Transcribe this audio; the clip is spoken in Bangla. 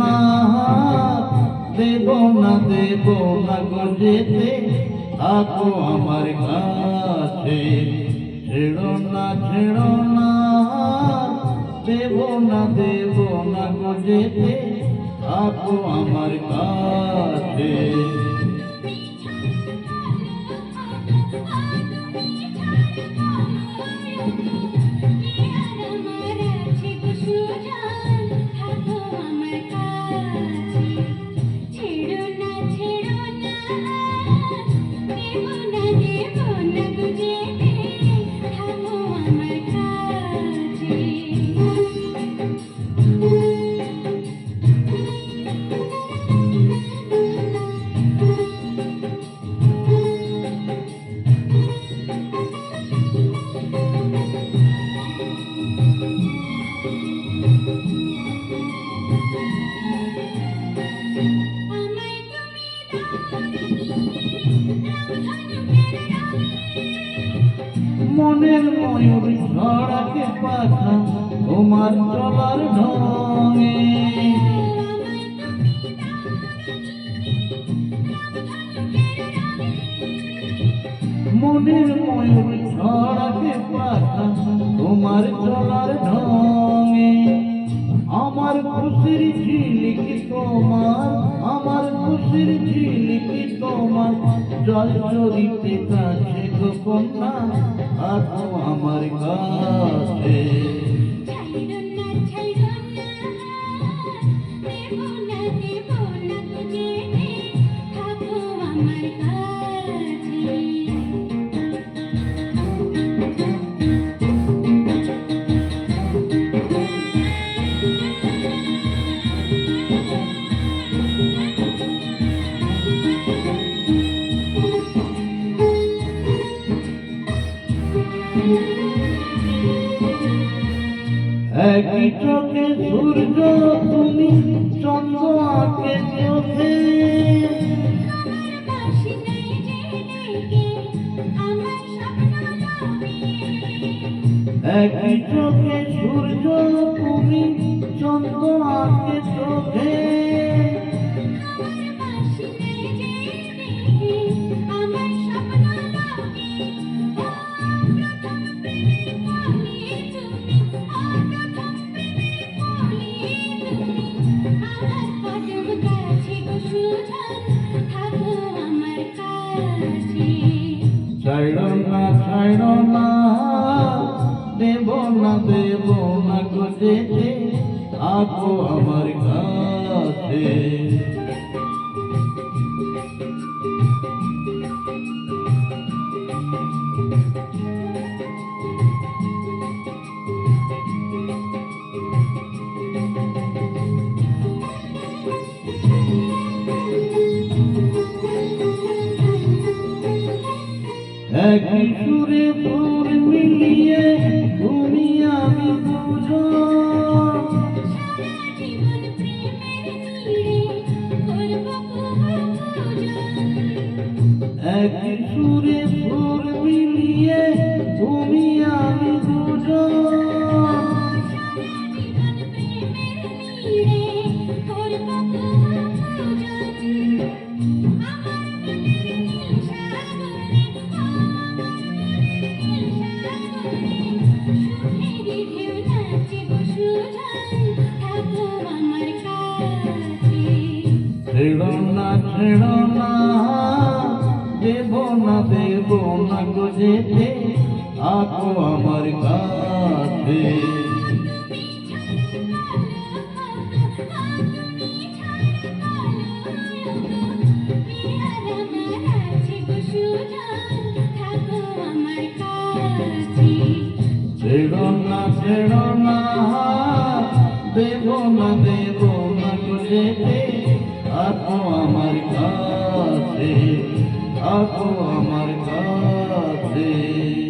না দেব না দেব না গো যেতে। থাকো আমার কাছে। ছেড়ো না ছেড়ো না, দেব না দেব না গো থাকো আমার কাছে। মনের ময়ূর ছড়াকে পাখা, তোমার চলার ঢঙে। মনের ময়ূর ছড়াকে পাখা, তোমার চলার ঢঙে। আমার খুশির ঝিলিকি তোমার, আমার খুশির ঝিলিকি তোমার, জল চরিতে কাছে কন্যা। আতো আমার কাছে। একই চোখে সূর্য তুমি চন্দ্র আঁকে চোখে একই চোখে সূর্য তুমি চন্দ্র আঁকে চোখে ছাইড় না ছাইড় না দেব না দেব না গো আমার কাছে একই সুরে যেতে থাকো আমার কাছে। ছেড়ো না ছেড়ো না, দেব না দেব না যেতে থাকো আমার কাছে থাকো আমার কাছে। Hare